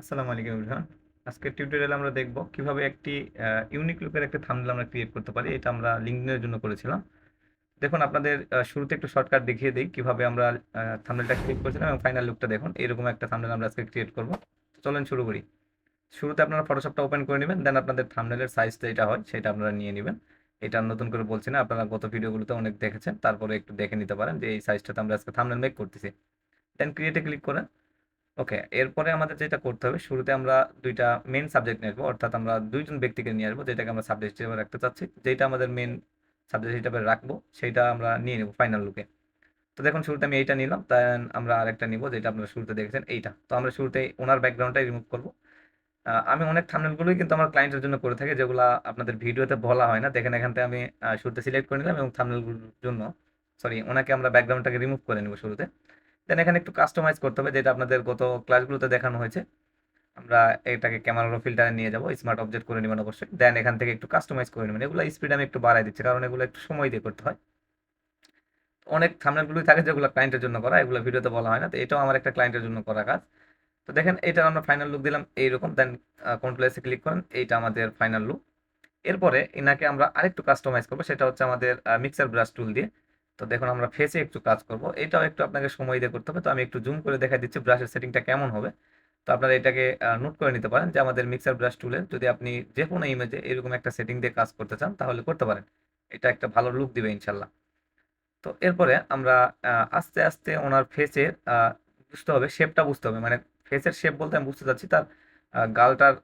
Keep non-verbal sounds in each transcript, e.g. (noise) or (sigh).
আসসালামু আলাইকুম এভরিওয়ান আজকের টিউটোরিয়ালে আমরা দেখব কীভাবে একটি ইউনিক লুকের একটা থাম্বনেল আমরা ক্রিয়েট করতে পারি। এটা আমরা লিঙ্কডইনের জন্য করেছিলাম। দেখুন, আপনাদের শুরুতে একটু শর্টকাট দেখিয়ে দিই কীভাবে আমরা থাম্বনেলটা ক্রিয়েট করেছিলাম এবং ফাইনাল লুকটা দেখুন। এরকম একটা থাম্বনেল আমরা আজকে ক্রিয়েট করব। চলেন শুরু করি। শুরুতে আপনারা ফটোশপটা ওপেন করে নেবেন দেন আপনাদের থাম্বনেলের সাইজটা যেটা হয়, সেটা আপনারা নিয়ে নেবেন। এটা নতুন করে বলছি না, আপনারা গত ভিডিওগুলোতে অনেক দেখেছেন। তারপরে একটু দেখে নিতে পারেন যে এই সাইজটাতে আমরা আজকে থাম্বনেল মেক করতেছি। দেন ক্রিয়েটে ক্লিক করেন। ওকে এরপরে আমাদের যেটা করতে হবে, শুরুতে আমরা দুইটা মেন সাবজেক্ট নিয়ে আসব। অর্থাৎ আমরা দুইজন ব্যক্তিকে নিয়ে আসব, যেটাকে আমরা সাবজেক্ট হিসেবে রাখতে চাচ্ছি। যেটা আমাদের মেন সাবজেক্ট হিসেবে রাখব সেটা আমরা নিয়ে নেব ফাইনাল লুকে তো দেখুন, শুরুতে আমি এইটা নিলাম দেন আমরা আরেকটা নিব, যেটা আপনারা শুরুতে দেখেছেন, এইটা। তো আমরা শুরুতে ওনার ব্যাকগ্রাউন্ডটাই রিমুভ করব। আমি অনেক থামনেলগুলোই কিন্তু আমার ক্লায়েন্টের জন্য করে থাকি, যেগুলো আপনাদের ভিডিওতে বলা হয় না। দেখেন, এখান থেকে আমি শুরুতে সিলেক্ট করে নিলাম এবং থামনেলগুলোর জন্য সরি ওনাকে আমরা ব্যাকগ্রাউন্ডটাকে রিমুভ করে নেব শুরুতে। দেন এখানে একটু কাস্টমাইজ করতে হবে, যেটা আপনাদের গত ক্লাসগুলোতে দেখানো হয়েছে। আমরা এটাকে ক্যামেরা ফিল্টারে নিয়ে যাব স্মার্ট অবজেক্ট করে নেবেন অবশ্যই। দেন এখান থেকে একটু কাস্টমাইজ করে নেবেন। এগুলো স্পিড আমি একটু বাড়াই দিচ্ছি, কারণ এগুলো একটু সময় দিয়ে করতে হয়। অনেক থামনেলগুলোই থাকে যেগুলো ক্লায়েন্টের জন্য করা, এগুলো ভিডিওতে বলা হয় না, তো এটাও আমার একটা ক্লায়েন্টের জন্য করা কাজ। তো দেখেন, এটা আমরা ফাইনাল লুক দিলাম এইরকম দেন কন্ট্রোল এসে ক্লিক করেন, এইটা আমাদের ফাইনাল লুক এরপরে এনাকে আমরা আরেকটু কাস্টমাইজ করব, সেটা হচ্ছে আমাদের মিক্সার ব্রাশ টুল দিয়ে। তো দেখুন, আমরা ফেসে একটু কাজ করব। এটাও একটু আপনাকে সময় দিয়ে করতে হবে। তো আমি একটু জুম করে দেখা দিচ্ছি ব্রাশের সেটিংটা কেমন হবে। তো আপনারা এটাকে নোট করে নিতে পারেন যে আমাদের মিক্সার ব্রাশ টুলে যদি আপনি যে কোনো ইমেজে এরকম একটা সেটিং দিয়ে কাজ করতে চান, তাহলে করতে পারেন। এটা একটা ভালো লুক দিবে ইনশাল্লাহ। তো এরপরে আমরা আস্তে আস্তে ওনার ফেসের বুঝতে হবে শেপটা বুঝতে হবে। মানে ফেসের শেপ বলতে আমি বুঝতে চাচ্ছি তার গালটার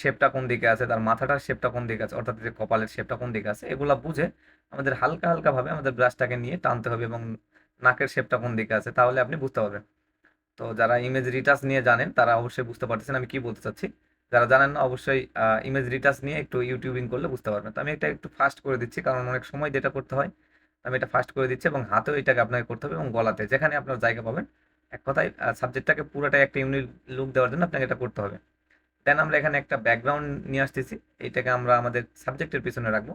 শেপটা কোন দিকে আছে, তার মাথাটার শেপটা কোন দিকে আছে, অর্থাৎ যে কপালের শেপটা কোন দিকে আছে, এগুলো বুঝে আমাদের হালকা হালকা ভাবে আমাদের ব্রাশটাকে নিয়ে টানতে হবে এবং নাকের শেপটা কোন দিকে আছে তাহলে আপনি বুঝতে পারবেন। তো যারা ইমেজ রিটাচ নিয়ে জানেন, তারা অবশ্যই বুঝতে পারতেছেন আমি কি বলতে চাচ্ছি। যারা জানেন না, অবশ্যই ইমেজ রিটাচ নিয়ে একটু ইউটিউবিং করলে বুঝতে পারবেন। তো আমি এটা একটু ফাস্ট করে দিচ্ছি, কারণ অনেক সময় যেটা করতে হয় আমি এটা ফাস্ট করে দিচ্ছি এবং হাতেও এটাকে আপনাকে করতে হবে এবং গলাতে। যেখানে আপনার জায়গা পাবেন, এক কথায় সাবজেক্টটাকে পুরোটাই একটা ইউনিক লুক দেওয়ার জন্য আপনাকে এটা করতে হবে। দেন আমরা এখানে একটা ব্যাকগ্রাউন্ড নিয়ে আসতেছি এইটাকে আমরা আমাদের সাবজেক্টের পিছনে রাখব।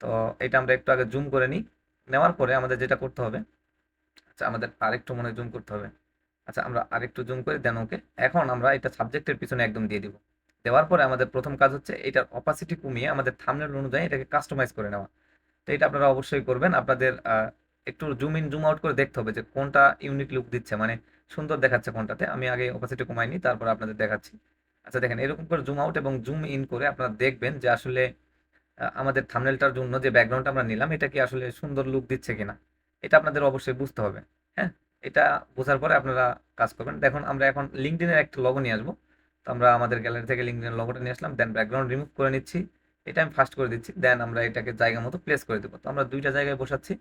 তো এটা আমরা একটু আগে জুম করে নিই। নেওয়ার পরে আমাদের যেটা করতে হবে আচ্ছা আমাদের আরেকটু মনে জুম করতে হবে। আচ্ছা আমরা আরেকটু জুম করে দেন ওকে এখন আমরা এটা সাবজেক্টের পিছনে একদম দিয়ে দিব। দেওয়ার পরে আমাদের প্রথম কাজ হচ্ছে এটার অপাসিটি কমিয়ে আমাদের থামনেল অনুযায়ী এটাকে কাস্টমাইজ করে নেওয়া। তো এটা আপনারা অবশ্যই করবেন। আপনাদের একটু জুম ইন জুম আউট করে দেখতে হবে যে কোনটা ইউনিক লুক দিচ্ছে। মানে সুন্দর দেখাচ্ছে কোনটাতে। আমি আগে অপাসিটি কমাই নিই তারপর আপনাদের দেখাচ্ছি। আচ্ছা দেখেন, এরকম করে জুম আউট এবং জুম ইন করে আপনারা দেখবেন যে আসলে আমাদের থামনেলটার জন্য যে ব্যাকগ্রাউন্ড আমরা নিলাম, এটা কি আসলে সুন্দর লুক দিচ্ছে কিনা? এটা আপনাদের অবশ্যই বুঝতে হবে হ্যাঁ? এটা বোঝার পরে আপনারা কাজ করবেন। দেখুন, আমরা এখন লিঙ্কডিনের একটা লগো নিয়ে আসব। তো আমরা আমাদের গ্যালারি থেকে লিঙ্কডিনের লগোটা নিয়ে আসলাম দেন ব্যাকগ্রাউন্ড রিমুভ করে নিচ্ছি। এটা আমি ফার্স্ট করে দিচ্ছি দেন আমরা এটাকে জায়গা মতো প্লেস করে দেবো। তো আমরা দুইটা জায়গায় বসাচ্ছি।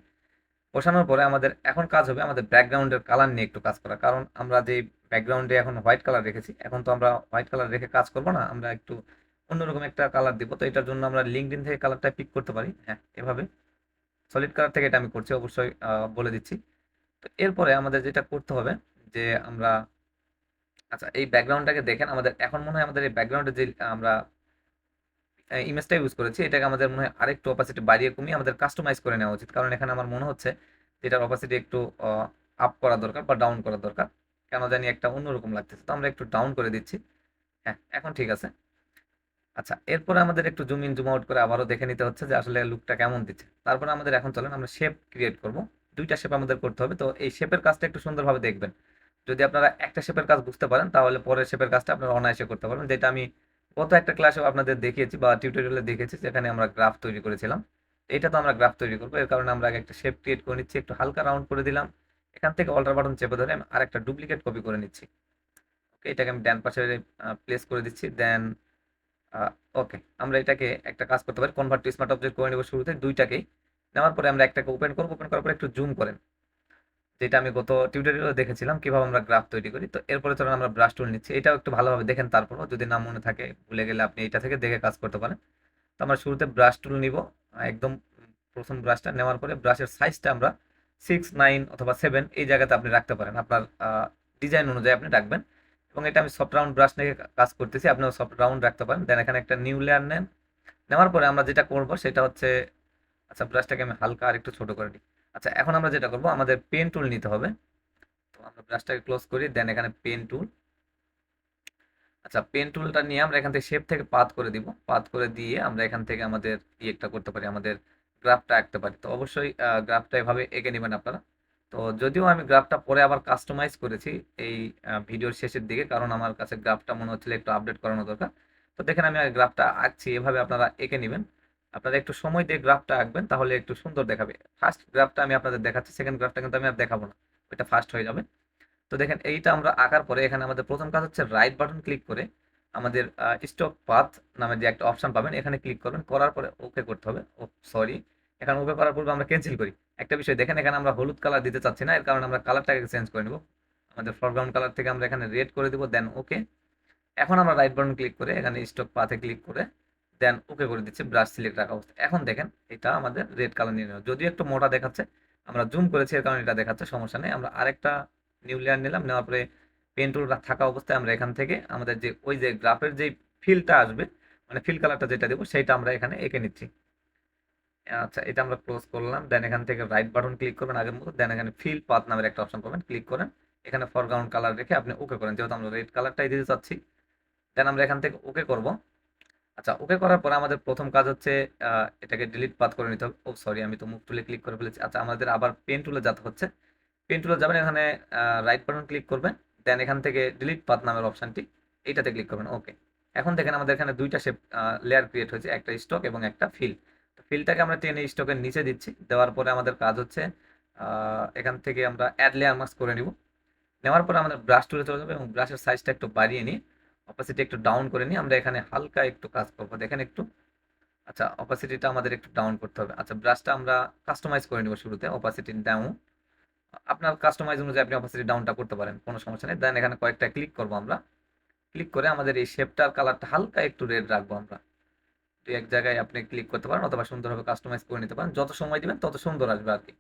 বসানোর পরে আমাদের এখন কাজ হবে আমাদের ব্যাকগ্রাউন্ডের কালার নিয়ে একটু কাজ করা কারণ আমরা যে ব্যাকগ্রাউন্ডে এখন হোয়াইট কালার রেখেছি, এখন তো আমরা হোয়াইট কালার রেখে কাজ করব না, আমরা একটু অন্যরকম একটা কালার দিব, তো এটার জন্য আমরা লিঙ্কডিন থেকে কালারটা পিক করতে পারি হ্যাঁ এভাবে। সলিড কালার থেকে এটা আমি করছি, অবশ্যই বলে দিচ্ছি। তো এরপরে আমাদের যেটা করতে হবে, যে আমরা আচ্ছা এই ব্যাকগ্রাউন্ডটাকে দেখেন, আমাদের এখন মনে হয় আমাদের এই ব্যাকগ্রাউন্ডে যে, আমরা ইমেজটা ইউজ করেছি, এটাকে আমাদের মনে হয় আরেকটু অপাসিটি বাড়িয়ে কমিয়ে আমাদের কাস্টমাইজ করে নেওয়া উচিত। কারণ এখানে আমার মনে হচ্ছে এটার অপাসিটি একটু আপ করা দরকার বা ডাউন করা দরকার। কেন জানি একটা অন্যরকম লাগতেছে, তো আমরা একটু ডাউন করে দিচ্ছি। হ্যাঁ এখন ঠিক আছে। আচ্ছা এরপরে আমাদের একটু জুম ইন জুম আউট করে আবারও দেখে নিতে হচ্ছে যে আসলে লুকটা কেমন দিচ্ছে। তারপরে আমাদের এখন চলেন আমরা শেপ ক্রিয়েট করব। দুইটা শেপ আমাদের করতে হবে। তো এই শেপের কাজটা একটু সুন্দরভাবে দেখবেন। যদি আপনারা একটা শেপের কাজ বুঝতে পারেন, তাহলে পরের শেপের কাজটা আপনারা অনায়াসে করতে পারবেন। যেটা আমি গত একটা ক্লাসে আপনাদের দেখিয়েছি বা টিউটোরিয়ালে দেখেছি, যেখানে আমরা গ্রাফ তৈরি করেছিলাম। এটা তো আমরা গ্রাফ তৈরি করব। এর কারণে আমরা একটা শেপ ক্রিয়েট করে নিচ্ছি, একটু হালকা রাউন্ড করে দিলাম। এখান থেকে অল্টার বাটন চেপে ধরে আমি আরেকটা ডুপ্লিকেট কপি করে নিচ্ছি। ওকে এটাকে আমি ডান পাশে প্লেস করে দিচ্ছি। দেন ওকে, আমরা এটাকে একটা কাজ করতে পারি কনভার্ট টু স্মার্ট অবজেক্ট করে নেব শুরুতে দুইটাকেই। নেওয়ার পরে আমরা একটাকে ওপেন করব ওপেন করার পরে একটু জুম করেন। যেটা আমি গত টিউটোরিয়ালে দেখেছিলাম, কীভাবে আমরা গ্রাফ তৈরি করি। তো এরপরে চলুন আমরা ব্রাশ টুল নিচ্ছি, এটাও একটু ভালোভাবে দেখেন তারপরও, যদি না মনে থাকে, ভুলে গেলে আপনি এটা থেকে দেখে কাজ করতে পারেন। তো আমরা শুরুতে ব্রাশ টুল নিব, একদম প্রথম ব্রাশটা নেওয়ার পরে ব্রাশের সাইজটা আমরা সিক্স নাইন অথবা সেভেন এই জায়গাতে আপনি রাখতে পারেন। আপনার ডিজাইন অনুযায়ী আপনি রাখবেন। এবং এটা আমি সফট রাউন্ড ব্রাশ নিয়ে কাজ করতেছি, আপনিও সফট রাউন্ড রাখতে পারেন। দেন এখানে একটা নিউ লেয়ার নেন। নেওয়ার পরে আমরা যেটা করব সেটা হচ্ছে আচ্ছা ব্রাশটাকে আমি হালকা আর একটু ছোট করে দিই। আচ্ছা এখন আমরা যেটা করব, আমাদের পেন টুল নিতে হবে। তো আমরা ব্রাশটাকে ক্লোজ করি দেন এখানে পেন টুল আচ্ছা পেন টুলটা নিয়ে আমরা এখান থেকে শেপ থেকে পাত করে দিব। পাত করে দিয়ে আমরা এখান থেকে আমাদের ইয়েটা করতে পারি, আমাদের গ্রাফটা আঁকতে পারি। তো অবশ্যই গ্রাফটা এভাবে এঁকে নেবেন আপনারা। তো যদিও আমি গ্রাফটা পরে আবার কাস্টমাইজ করেছি এই ভিডিওর শেষের দিকে, কারণ আমার কাছে গ্রাফটা মনে হচ্ছিল একটু আপডেট করানো দরকার। তো দেখেন আমি গ্রাফটা আঁকছি, এভাবে আপনারা এঁকে নেবেন। আপনারা একটু সময় দিয়ে গ্রাফটা আঁকবেন, তাহলে একটু সুন্দর দেখাবে। ফার্স্ট গ্রাফটা আমি আপনাদের দেখাচ্ছি সেকেন্ড গ্রাফটা কিন্তু আমি আর দেখাবো না, ওইটা ফার্স্ট হয়ে যাবে। তো দেখেন এইটা আমরা আঁকার পরে এখানে আমাদের প্রথম কাজ হচ্ছে রাইট বাটন ক্লিক করে আমাদের স্টক পাথ নামে যে একটা অপশন পাবেন, এখানে ক্লিক করবেন, করার পরে ওকে করতে হবে। ও সরি এখানে ওকে করার পূর্বে আমরা ক্যান্সেল করি। একটা বিষয়, দেখেন এখানে আমরা হলুদ কালার দিতে চাচ্ছি না, এর কারণে আমরা কালারটাকে চেঞ্জ করে নেব। আমাদের ফরগ্রাউন্ড কালার থেকে আমরা এখানে রেড করে দেবো দেন ওকে এখন আমরা রাইট বাটন ক্লিক করে, এখানে স্টক পাথে ক্লিক করে দেন ওকে করে দিচ্ছি ব্রাশ সিলেক্ট রাখা অবস্থা। এখন দেখেন, এটা আমাদের রেড কালার নিয়ে নেওয়া। যদিও একটু মোটা দেখাচ্ছে, আমরা জুম করেছি, এর কারণে এটা দেখাচ্ছে, সমস্যা নেই। আমরা আরেকটা নিউ লেয়ার নিলাম, নেওয়ার পরে পেন টুল থাকা অবস্থায় আমরা এখান থেকে আমাদের যে, ওই যে গ্রাফের যে ফিলটা আসবে মানে ফিল কালারটা যেটা দেবো, সেটা আমরা এখানে এঁকে নিচ্ছি। আচ্ছা এটা আমরা ক্লোজ করলাম। দেন এখান থেকে রাইট বাটন ক্লিক করবেন আগের মতো। দেন এখানে ফিল পাথ নামের একটা অপশন পাবেন ক্লিক করেন। এখানে ফরগ্রাউন্ড কালার রেখে আপনি ওকে করেন। যেহেতু আমরা রেড কালারটাই দিতে চাচ্ছি দেন আমরা এখান থেকে ওকে করব। আচ্ছা ওকে করার পরে আমাদের প্রথম কাজ হচ্ছে এটাকে ডিলিট পাথ করে নিতে হবে। ও সরি আমি তো মুখ তুলে ক্লিক করে ফেলেছি। আচ্ছা আমাদের আবার পেন টুলে যাতে হচ্ছে। পেন টুলে যাবেন, এখানে রাইট বাটন ক্লিক করবেন। দেন এখান থেকে ডিলিট পাথ নামের অপশানটি এইটাতে ক্লিক করবেন। ওকে এখন দেখেন আমাদের এখানে দুইটা শেপ লেয়ার ক্রিয়েট হয়েছে। একটা স্টক এবং একটা ফিল ফিলটাকে আমরা টেনে স্টকের নিচে দিচ্ছি। দেওয়ার পরে আমাদের কাজ হচ্ছে এখান থেকে আমরা অ্যাড লেয়ার মাস্ক করে নিব। নেওয়ার পরে আমাদের ব্রাশ টুলে চলে যাবে এবং ব্রাশের সাইজটা একটু বাড়িয়ে নিয়ে অপাসিটি একটু ডাউন করে নিই আমরা এখানে হালকা একটু কাজ করব। দেখেন একটু। আচ্ছা অপাসিটিটা আমাদের একটু ডাউন করতে হবে। আচ্ছা ব্রাশটা আমরা কাস্টমাইজ করে নিব শুরুতে অপাসিটি ডাউন আপনার কাস্টমাইজ অনুযায়ী আপনি অপাসিটি ডাউনটা করতে পারেন, কোনো সমস্যা নেই। দেন এখানে কয়েকটা ক্লিক করব আমরা। ক্লিক করে আমাদের এই শেপটার কালারটা হালকা একটু রেড রাখব আমরা। তো এক জায়গায় আপনি ক্লিক করতে পারেন অথবা সুন্দরভাবে কাস্টমাইজ করে নিতে পারেন। যত সময় দিবেন তত সুন্দর আসবে আর কি।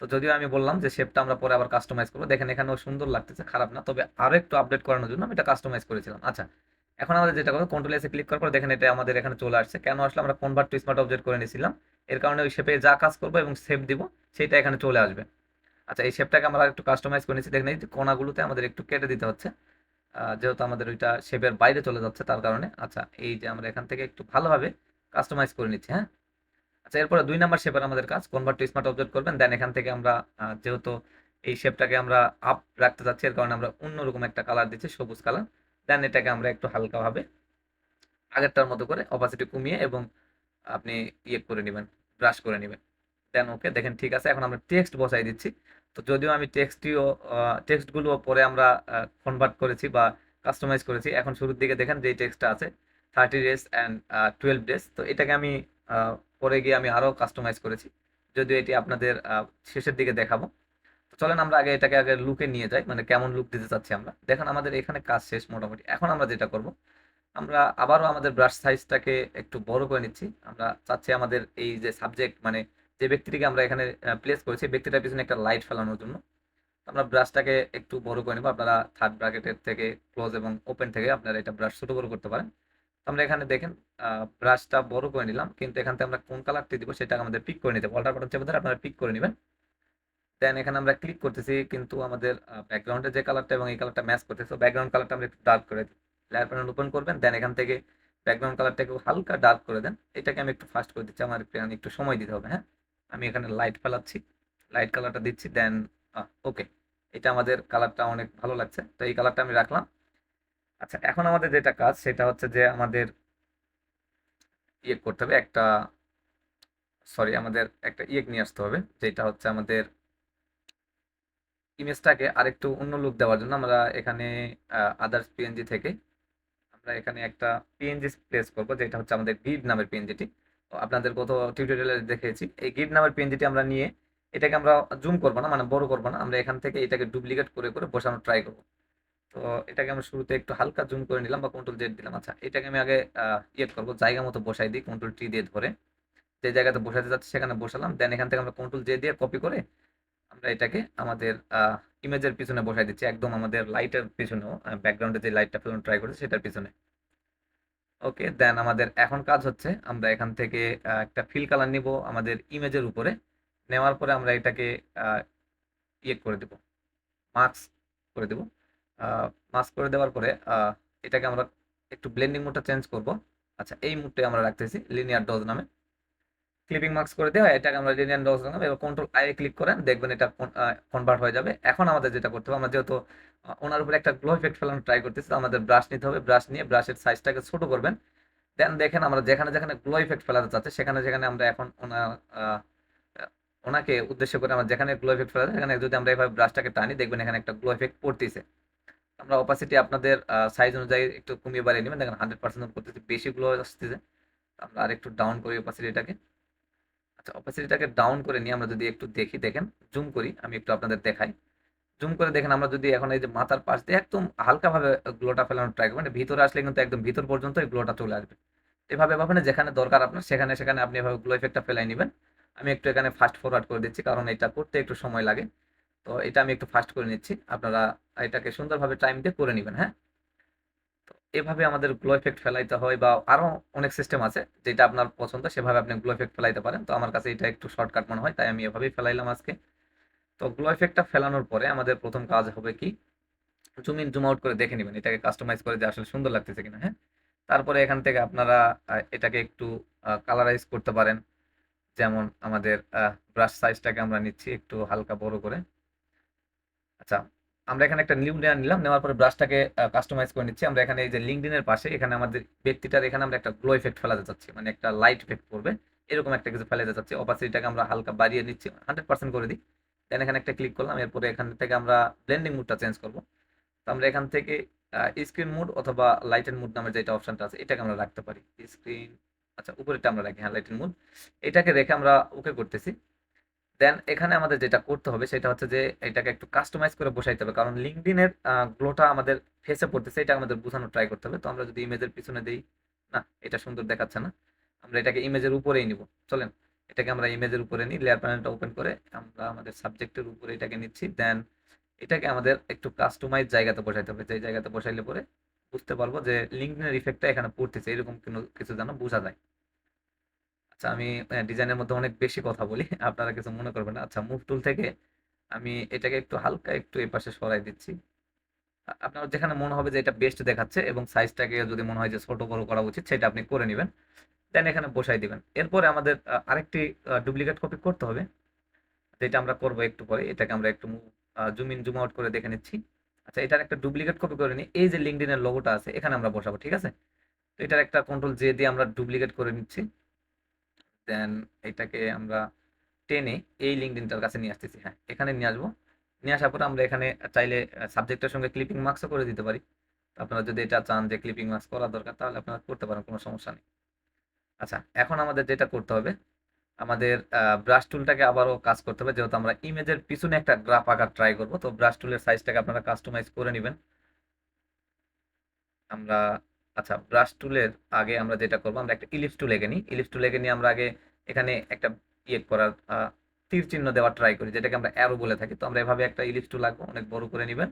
তো যদিও আমি বললাম যে শেপটা আমরা পরে আবার কাস্টমাইজ করব, দেখেন এখানেও সুন্দর লাগতেছে, খারাপ না, তবে আরও একটু আপডেট করানোর জন্য আমি এটা কাস্টমাইজ করেছিলাম। আচ্ছা এখন আমাদের যেটা করব কন্ট্রোল এসে ক্লিক করার পর দেখেন এটা আমাদের এখানে চলে আসছে। কেন আসলে? আমরা কনভার্ট টু স্মার্ট অবজেক্ট করে নিয়েছিলাম। এর কারণে ওই শেপে যা কাজ করব এবং সেভ দিব, সেটা এখানে চলে আসবে। আচ্ছা এই শেপটাকে আমরা একটু কাস্টমাইজ করে নিচ্ছি দেখেন এই কোনাগুলোতে আমাদের একটু কেটে দিতে হচ্ছে। যেহেতু আমাদের ওইটা শেপের বাইরে চলে যাচ্ছে তার কারণে। আচ্ছা এই যে আমরা এখান থেকে একটু ভালোভাবে কাস্টমাইজ করে নিচ্ছি হ্যাঁ? আচ্ছা এরপরে দুই নাম্বার শেপের আমাদের কাজ কনভার্ট টু স্মার্ট অবজেক্ট করবেন দেন এখান থেকে আমরা যেহেতু এই শেপটাকে আমরা আপ রাখতে চাচ্ছি, এর কারণে আমরা অন্যরকম একটা কালার দিচ্ছি, সবুজ কালার দেন এটাকে আমরা একটু হালকাভাবে আগেরটার মতো করে অপাসিটি কমিয়ে এবং আপনি ইয়ে করে নেবেন ব্রাশ করে নেবেন। দেন ওকে দেখেন ঠিক আছে, এখন আমরা টেক্সট বসাই দিচ্ছি। তো যদিও আমি টেক্সটিও টেক্সটগুলো পরে আমরা কনভার্ট করেছি বা কাস্টমাইজ করেছি, এখন শুরুর দিকে দেখেন যে টেক্সটটা আছে thirty days and twelve days তো এটাকে আমি পরে গিয়ে আমি আরও কাস্টমাইজ করেছি, যদিও এটি আপনাদের শেষের দিকে দেখাবো। তো চলেন আমরা আগে এটাকে আগে লুকে নিয়ে যাই মানে কেমন লুক দিতে চাচ্ছি আমরা। দেখেন আমাদের এখানে কাজ শেষ মোটামুটি, এখন আমরা যেটা করব, আমরা আবারও আমাদের ব্রাশ সাইজটাকে একটু বড় করে নিচ্ছি, আমরা চাচ্ছি আমাদের এই যে সাবজেক্ট মানে যে ব্যক্তিটিকে আমরা এখানে প্লেস করেছি ব্যক্তিটার পিছনে একটা লাইট ফেলানোর জন্য। আমরা ব্রাশটাকে একটু বড় করে নেব। আপনারা থার্ড ব্র্যাকেটের থেকে ক্লোজ এবং ওপেন থেকে আপনারা এটা ব্রাশ ছোটো বড় করতে পারেন। আমরা এখানে দেখেন ব্রাশটা বড় করে নিলাম, কিন্তু এখান থেকে আমরা কোন কালারটি দিব সেটা আমাদের পিক করে নিতে অল্টার বাটন চেপে ধরে আপনারা পিক করে নেবেন। দেন এখানে আমরা ক্লিক করতেছি, কিন্তু আমাদের ব্যাকগ্রাউন্ডের যে কালারটা এবং এই কালারটা ম্যাচ করতেছে ব্যাকগ্রাউন্ড কালারটা আমরা একটু ডার্ক করে দিই। লেয়ার প্যানেল ওপেন করবেন দেন এখান থেকে ব্যাকগ্রাউন্ড কালারটাকে হালকা ডার্ক করে দেন। এটাকে আমি একটু ফাস্ট করে দিচ্ছি, আমার একটু সময় দিতে হবে হ্যাঁ? আমি এখানে লাইট ফেলাচ্ছি লাইট কালারটা দিচ্ছি দেন ওকে এটা আমাদের কালারটা অনেক ভালো লাগছে, তো এই কালারটা আমি রাখলাম। আচ্ছা এখন আমাদের যেটা কাজ, সেটা হচ্ছে যে আমাদের ইয়ে করতে হবে, একটা সরি আমাদের একটা ইয়ে নিয়ে আসতে হবে, যেটা হচ্ছে আমাদের ইমেজটাকে আরেকটু অন্য লুক দেওয়ার জন্য আমরা এখানে আদার্স পিএনজি থেকে আমরা এখানে একটা পিএনজি প্লেস করব, যেটা হচ্ছে আমাদের গ্রিড নামের পিএনজিটি আপনাদের কত টিউটোরিয়ালে দেখেছি এই গ্রিড নামের পিএনজিটি আমরা নিয়ে এটাকে আমরা জুম করব না মানে বড় করব না। আমরা এখান থেকে এটাকে ডুপ্লিকেট করে করে বসানোর ট্রাই করব। তো এটাকে আমরা শুরুতে একটু হালকা জুম করে নিলাম বা কন্ট্রোল জেড দিলাম। আচ্ছা এটাকে আমি আগে ইয়ে করব, জায়গা মতো বসাই দিই কন্ট্রোল টি দিয়ে ধরে। যে জায়গাতে বসাতে যাচ্ছে সেখানে বসালাম। দেন এখান থেকে আমরা কন্ট্রোল জে দিয়ে কপি করে আমরা এটাকে আমাদের ইমেজের পিছনে বসাই দিচ্ছি। একদম আমাদের লাইটের পিছনেও ব্যাকগ্রাউন্ডে যে লাইটটা ফেলানো ট্রাই করেছি, সেটার পিছনে। ওকে দেন আমাদের এখন কাজ হচ্ছে, আমরা এখান থেকে একটা ফিল কালার নিব আমাদের ইমেজের উপরে। নেওয়ার পরে আমরা এটাকে ইয়ে করে দেব মাস্ক করে দেব। মাস্ক করে দেওয়ার পরে এটাকে আমরা একটু ব্লেন্ডিং মোডটা চেঞ্জ করব। আচ্ছা এই মুডটাই আমরা রাখতেছি লিনিয়ার ডজ নামে। ক্লিপিং মার্কস করে দেওয়া, এটাকে আমরা লিনিয়ার ডজ নামে এবার কন্ট্রোল আই ক্লিক করেন, দেখবেন এটা কনভার্ট হয়ে যাবে। এখন আমাদের যেটা করতে হবে, আমরা যেহেতু ওনার উপরে একটা গ্লো ইফেক্ট ফেলানো ট্রাই করতেছি আমাদের ব্রাশ নিতে হবে। ব্রাশ নিয়ে ব্রাশের সাইজটাকে ছোট করবেন। দেন দেখেন আমরা যেখানে যেখানে গ্লো ইফেক্ট ফেলাতে চাচ্ছি, সেখানে যেখানে আমরা এখন ওনার ওনাকে উদ্দেশ্য করে আমরা যেখানে গ্লো ইফেক্ট ফেলাতে সেখানে যদি আমরা এইভাবে ব্রাশটাকে টানি, দেখবেন এখানে একটা গ্লো ইফেক্ট পড়তেছে। আমরা অপাসিটি আপনাদের সাইজ অনুযায়ী একটু কমিয়ে বাড়িয়ে নেবেন। দেখেন হান্ড্রেড পার্সেন্ট করতেছে, বেশি গ্লো আসতেছে। আমরা আর একটু ডাউন করি অপাসিটিটাকে আচ্ছা অপাসিটিটাকে ডাউন করে নিয়ে আমরা যদি একটু দেখি, দেখেন জুম করি, আমি একটু আপনাদের দেখাই। জুম করে দেখেন, আমরা যদি এখন এই যে মাথার পাশ দিয়ে একদম হালকাভাবে গ্লোটা ফেলানোর ট্রাই করবেন ভিতরে আসলে কিন্তু একদম ভিতর পর্যন্ত এই গ্লোটা চলে আসবে। এভাবে ভাবেন যেখানে দরকার আপনার, সেখানে সেখানে আপনি এভাবে গ্লো ইফেক্টটা ফেলাই নেবেন। আমি একটু এখানে ফাস্ট ফরওয়ার্ড করে দিচ্ছি, কারণ এটা করতে একটু সময় লাগে। তো এটা আমি একটু ফাস্ট করে নিচ্ছি। আপনারা এটাকে সুন্দরভাবে টাইম দিয়ে করে নেবেন হ্যাঁ? এভাবে আমাদের গ্লো এফেক্ট ফেলাইতে হয় বা আরও অনেক সিস্টেম আছে, যেটা আপনার পছন্দ, সেভাবে আপনি গ্লো এফেক্ট ফেলাইতে পারেন। তো আমার কাছে এটা একটু শর্টকাট মনে হয়, তাই আমি এভাবেই ফেলাইলাম আজকে। তো গ্লো এফেক্টটা ফেলানোর পরে আমাদের প্রথম কাজ হবে কি? জুম ইন জুম আউট করে দেখে নেবেন, এটাকে কাস্টমাইজ করে যে আসলে সুন্দর লাগতেছে কিনা হ্যাঁ? তারপরে এখান থেকে আপনারা এটাকে একটু কালারাইজ করতে পারেন। যেমন আমাদের ব্রাশ সাইজটাকে আমরা নিচ্ছি একটু হালকা বড় করে। আচ্ছা আমরা এখানে একটা নিউ লেয়ার নিলাম, নেওয়ার পরে ব্রাশটাকে কাস্টমাইজ করে নিচ্ছি। আমরা এখানে এই যে লিঙ্কডিনের পাশে, এখানে আমাদের ব্যক্তিটার এখানে আমরা একটা গ্লো ইফেক্ট ফেলাতে চাচ্ছি মানে একটা লাইট ইফেক্ট করবে এরকম একটা কিছু ফেলাতে চাচ্ছি। অপাসিটিটাকে আমরা হালকা বাড়িয়ে নিচ্ছি হান্ড্রেড পার্সেন্ট করে দিই। দেন এখানে একটা ক্লিক করলাম, এরপরে এখান থেকে আমরা ব্লেন্ডিং মুডটা চেঞ্জ করব। তো আমরা এখান থেকে স্ক্রিন মুড অথবা লাইট লাইটেন মুড নামের যেটা অপশনটা আছে, এটাকে আমরা রাখতে পারি। স্ক্রিন আচ্ছা উপরেটা আমরা রাখি হ্যাঁ লাইট লাইটেন মুড এটাকে রেখে আমরা ওকে করতেছি। দেন এখানে আমাদের যেটা করতে হবে সেটা হচ্ছে যে এটাকে একটু কাস্টমাইজ করে বসাইতে হবে। কারণ লিঙ্কডিনের গ্লোটা আমাদের ফেসে পড়তেছে, এটা আমাদের বোঝানোর ট্রাই করতে হবে। তো আমরা যদি ইমেজের পিছনে দিই, না, এটা সুন্দর দেখাচ্ছে না। আমরা এটাকে ইমেজের উপরেই নিব। চলেন, এটাকে আমরা ইমেজের উপরে নিই লেয়ার প্যানেলটা ওপেন করে আমরা আমাদের সাবজেক্টের উপরে এটাকে নিচ্ছি। দেন এটাকে আমাদের একটু কাস্টমাইজ জায়গাতে বসাইতে হবে। যে জায়গাতে বসাইলে পরে বুঝতে পারব যে লিঙ্কডিনের ইফেক্টটা এখানে পড়তেছে, এরকম কোনো কিছু যেন বোঝা যায়। আচ্ছা আমি ডিজাইনের মধ্যে অনেক বেশি কথা বলি, (laughs) আপনারা কিছু মনে করবেন না। আচ্ছা মুভ টুল থেকে আমি এটাকে একটু হালকা একটু এই পাশে সরাই দিচ্ছি। আপনার যেখানে মনে হবে যে এটা বেস্ট দেখাচ্ছে এবং সাইজটাকে যদি মনে হয় যে ছোট বড় করা উচিত, সেটা আপনি করে নেবেন। দেন এখানে বসাই দিবেন। এরপরে আমাদের আরেকটি ডুপ্লিকেট কপি করতে হবে। যেটা আমরা করব একটু পরে, এটাকে আমরা একটু জুম ইন জুম আউট করে দেখে নিচ্ছি। আচ্ছা এটার একটা ডুপ্লিকেট কপি করে নিই। এই যে লিঙ্কডিনের লোগোটা আছে, এখানে আমরা বসাবো, ঠিক আছে? তো এটার একটা কন্ট্রোল জে দিয়ে আমরা ডুপ্লিকেট করে নিচ্ছি। দেন এটাকে আমরা টেনে এই লিঙ্কডিনটার কাছে নিয়ে আসতেছি। হ্যাঁ এখানে নিয়ে আসব। নিয়ে আসার পরে আমরা এখানে চাইলে সাবজেক্টের সঙ্গে ক্লিপিং মার্কসও করে দিতে পারি। আপনারা যদি এটা চান যে ক্লিপিং মার্কস করা দরকার, তাহলে আপনারা করতে পারেন, কোনো সমস্যা নেই। আচ্ছা এখন আমাদের যেটা করতে হবে, আমাদের ব্রাশ টুলটাকে আবারও কাজ করতে হবে। যেহেতু আমরা ইমেজের পিছনে একটা গ্রাফ আঁকার ট্রাই করব, তো ব্রাশ টুলের সাইজটাকে আপনারা কাস্টমাইজ করে নেবেন। আমরা আচ্ছা ব্রাশ টুলের আগে আমরা যেটা করব, আমরা একটা ইলিপস টুল এঁকে নিই। ইলিপস টুল এঁকে নিয়ে আমরা আগে এখানে একটা ইয়ে করার তীর চিহ্ন দেওয়ার ট্রাই করি, যেটাকে আমরা অ্যারো বলে থাকি। তো আমরা এভাবে একটা ইলিপস টুল আঁকবো, অনেক বড় করে নেবেন।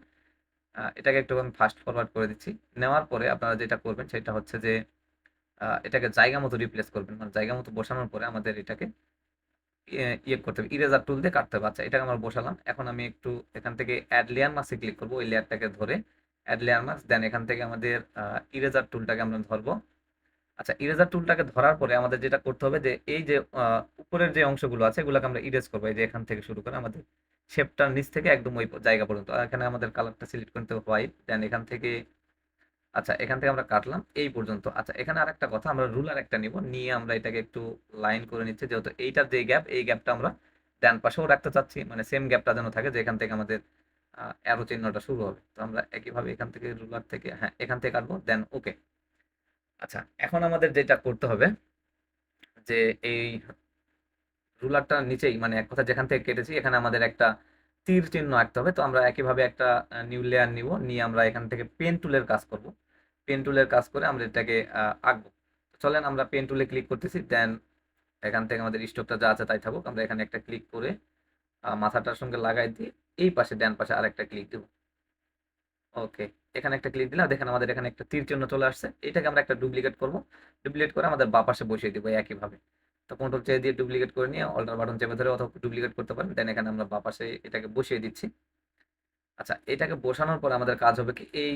এটাকে একটু আমি ফাস্ট ফরওয়ার্ড করে দিচ্ছি। নেওয়ার পরে আপনারা যেটা করবেন, সেটা হচ্ছে যে এটাকে জায়গা মতো রিপ্লেস করবেন। মানে জায়গা মতো বসানোর পরে আমাদের এটাকে ইয়ে ইয়ে করতে হবে ইরেজার টুল দিয়ে কাটতে হবে। আচ্ছা এটাকে আমরা বসালাম। এখন আমি একটু এখান থেকে অ্যাড লেয়ার মাসে ক্লিক করব। ওই লেয়ারটাকে ধরে অ্যাড লেয়ার মার্কস দেন এখান থেকে আমাদের ইরেজার টুলটাকে আমরা ধরবো। আচ্ছা ইরেজার টুলটাকে ধরার পরে আমাদের যেটা করতে হবে যে, এই যে উপরের যে অংশগুলো আছে, এগুলোকে আমরা ইরেজ করব। এই যে এখান থেকে শুরু করে আমাদের শেপটার নিচ থেকে একদম ওই জায়গা পর্যন্ত। এখানে আমাদের কালারটা সিলেক্ট করতে হোয়াইট দেন এখান থেকে আচ্ছা এখান থেকে আমরা কাটলাম এই পর্যন্ত। আচ্ছা এখানে আর একটা কথা, আমরা রুলার একটা নিব। নিয়ে আমরা এটাকে একটু লাইন করে নিচ্ছি, যেহেতু এইটার যে গ্যাপ এই গ্যাপটা আমরা ডান পাশেও রাখতে চাচ্ছি মানে সেম গ্যাপটা যেন থাকে যে এখান থেকে আমাদের অ্যারো চিহ্নটা শুরু হবে। তো আমরা একইভাবে এখান থেকে রুলার থেকে হ্যাঁ এখান থেকে কাটবো দেন ওকে আচ্ছা এখন আমাদের যেটা করতে হবে, যে এই রুলারটা নিচেই মানে এক কথা যেখান থেকে কেটেছি, এখানে আমাদের একটা তীর চিহ্ন আঁকতে হবে। তো আমরা একইভাবে একটা নিউ লেয়ার নিব, নিয়ে আমরা এখান থেকে পেন টুলের কাজ করব। পেন টুলের কাজ করে আমরা এটাকে আঁকবো। চলেন আমরা পেন টুলে ক্লিক করতেছি দেন এখান থেকে আমাদের স্টোকটা যা আছে তাই থাকুক। আমরা এখানে একটা ক্লিক করে মাথাটার সঙ্গে লাগাই দিয়ে এই পাশে ডান পাশে আরেকটা ক্লিক দেব। ওকে এখানে একটা ক্লিক দিলাম, দেখেন আমাদের এখানে একটা তীর চিহ্ন চলে আসছে। এটাকে আমরা একটা ডুপ্লিকেট করব। ডুপ্লিকেট করে আমাদের বা পাশে বসিয়ে দেবো একইভাবে। তো কন্ট্রোল চেয়ে দিয়ে ডুপ্লিকেট করে নিয়ে অল্টার বাটন চেপে ধরে অথবা ডুপ্লিকেট করতে পারেন। দেন এখানে আমরা বা পাশে এটাকে বসিয়ে দিচ্ছি। আচ্ছা এটাকে বসানোর পর আমাদের কাজ হবে কি? এই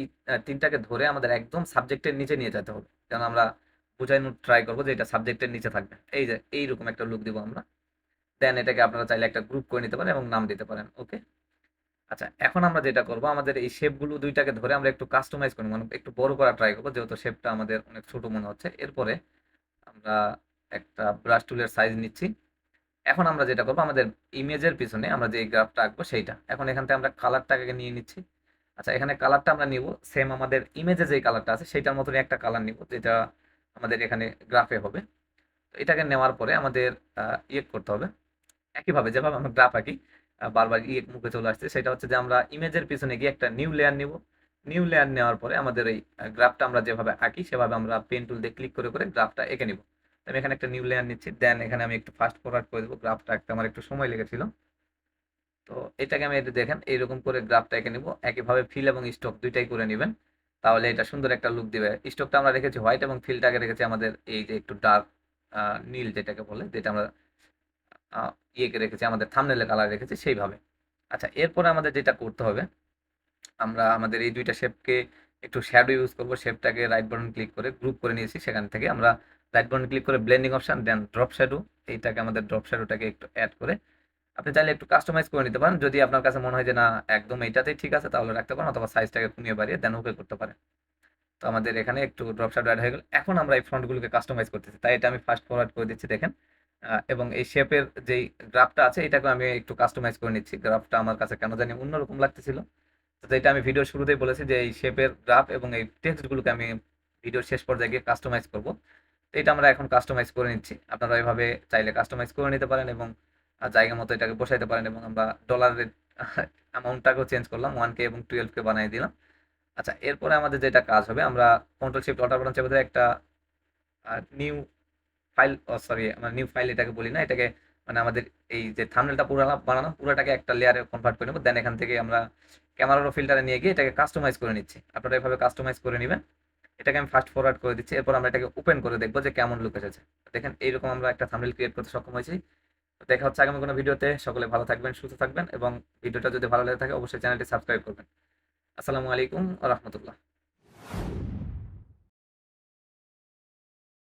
তিনটাকে ধরে আমাদের একদম সাবজেক্টের নিচে নিয়ে যেতে হবে। কারণ আমরা বোঝানোর ট্রাই করব যে এটা সাবজেক্টের নিচে থাকবে। এই যে, এইরকম একটা লুক দিব আমরা। দেন এটাকে আপনারা চাইলে একটা গ্রুপ করে নিতে পারেন এবং নাম দিতে পারেন ওকে আচ্ছা এখন আমরা যেটা করব, আমাদের এই শেপগুলো দুইটাকে ধরে আমরা একটু কাস্টমাইজ করি মানে একটু বড় করা ট্রাই করব, যেহেতু শেপটা আমাদের অনেক ছোট মনে হচ্ছে। এরপরে আমরা একটা ব্রাশ টুলের সাইজ নিচ্ছি। এখন আমরা যেটা করব, আমাদের ইমেজের পিছনে আমরা যে গ্রাফটা আঁকবো সেইটা। এখন এখান থেকে আমরা কালারটাকে নিয়ে নিচ্ছি। আচ্ছা এখানে কালারটা আমরা নিব সেম আমাদের ইমেজে যে কালারটা আছে সেটার মতনই একটা কালার নিব, যেটা আমাদের এখানে গ্রাফে হবে। তো এটাকে নেওয়ার পরে আমাদের ইয়ে করতে হবে। একইভাবে যেভাবে আমরা গ্রাফ আঁকি বারবার ইয়ে মুখে চলে আসছে, সেটা হচ্ছে যে আমরা ইমেজের পিছনে গিয়ে একটা নিউ লেয়ার নিব। নিউ লেয়ার নেওয়ার পরে আমাদের এই গ্রাফটা আমরা যেভাবে আঁকি, সেভাবে আমরা পেন টুল দিয়ে ক্লিক করে করে গ্রাফটা এঁকে নিব। আমি এখানে একটা নিউ লেয়ার নিচ্ছি দেন এখানে আমি একটু ফাস্ট ফরওয়ার্ড করে দেবো গ্রাফটা একটা আমার একটু সময় লেগেছিল। তো এটাকে আমি এটা দেখেন, এইরকম করে গ্রাফটা এঁকে নিব, একইভাবে ফিল এবং স্টক দুইটাই করে নেবেন। তাহলে এটা সুন্দর একটা লুক দিবে। স্টকটা আমরা রেখেছি হোয়াইট এবং ফিলটাকে রেখেছি আমাদের এই যে একটু ডার্ক নীল যেটাকে বলে, যেটা আমরা ইয়েকে রেখেছি, আমাদের থামনেলের কালার রেখেছি সেইভাবে। আচ্ছা এরপরে আমাদের যেটা করতে হবে, আমরা আমাদের এই দুইটা শেপকে একটু শ্যাডো ইউজ করব শেপটাকে রাইট বাটন ক্লিক করে গ্রুপ করে নিয়েছি, সেখান থেকে আমরা রাইট বাটন ক্লিক করে blending option then drop shadow এইটাকে আমাদের ড্রপ শ্যাডোটাকে একটু অ্যাড করে। আপনি চাইলে একটু কাস্টমাইজ করে নিতে পারেন, যদি আপনার কাছে মনে হয় যে না, একদম এইটাতেই ঠিক আছে, তাহলে রাখতে পারেন, অথবা সাইজটাকে কমিয়ে বাড়িয়ে দেন ওকে করতে পারেন। তো আমাদের এখানে একটু ড্রপ শ্যাডো অ্যাড হয়ে গেল। এখন আমরা এই ফ্রন্টগুলোকে কাস্টমাইজ করতেছি, তাই এটা আমি ফার্স্ট ফরওয়ার্ড করে দিচ্ছি, দেখেন। এবং এই শেপের যেই গ্রাফটা আছে এটাকে আমি একটু কাস্টমাইজ করে নিচ্ছি। গ্রাফটা আমার কাছে কেন জানি অন্যরকম লাগতেছিল। তো এটা আমি ভিডিওর শুরুতেই বলেছি যে এই শেপের গ্রাফ এবং এই টেক্সটগুলোকে আমি ভিডিওর শেষ পর্যায়ে গিয়ে কাস্টমাইজ করব। তো এটা আমরা এখন কাস্টমাইজ করে নিচ্ছি। আপনারা এভাবে চাইলে কাস্টমাইজ করে নিতে পারেন এবং জায়গা মতো এটাকে বসাইতে পারেন এবং আমরা ডলারের অ্যামাউন্টটাকেও চেঞ্জ করলাম ওয়ান কে এবং টুয়েলভ কে বানিয়ে দিলাম। আচ্ছা এরপরে আমাদের যেটা কাজ হবে, আমরা কন্ট্রোল শিফট অল্টার বাটন একটা নিউ ফাইল সরি আমরা নিউ ফাইল এটাকে বলি না, এটাকে মানে আমাদের এই যে থামনেলটা পুরো বানানো, পুরোটাকে একটা লেয়ারে কনভার্ট করে নেব। দেন এখান থেকে আমরা ক্যামেরার ফিল্টারে নিয়ে গিয়ে এটাকে কাস্টমাইজ করে নিচ্ছি। আপনারা এভাবে কাস্টমাইজ করে নেবেন। এটাকে আমি ফাস্ট ফরওয়ার্ড করে দিচ্ছি। এরপর আমরা এটাকে ওপেন করে দেখব যে কেমন লুক এসেছে। দেখেন, এইরকম আমরা একটা থামনেল ক্রিয়েট করতে সক্ষম হয়েছি। দেখা হচ্ছে আগামী কোনো ভিডিওতে। সকলে ভালো থাকবেন, সুস্থ থাকবেন এবং ভিডিওটা যদি ভালো লেগে থাকে, অবশ্যই চ্যানেলটি সাবস্ক্রাইব করবেন। আসসালামু আলাইকুম রহমতুল্লাহ।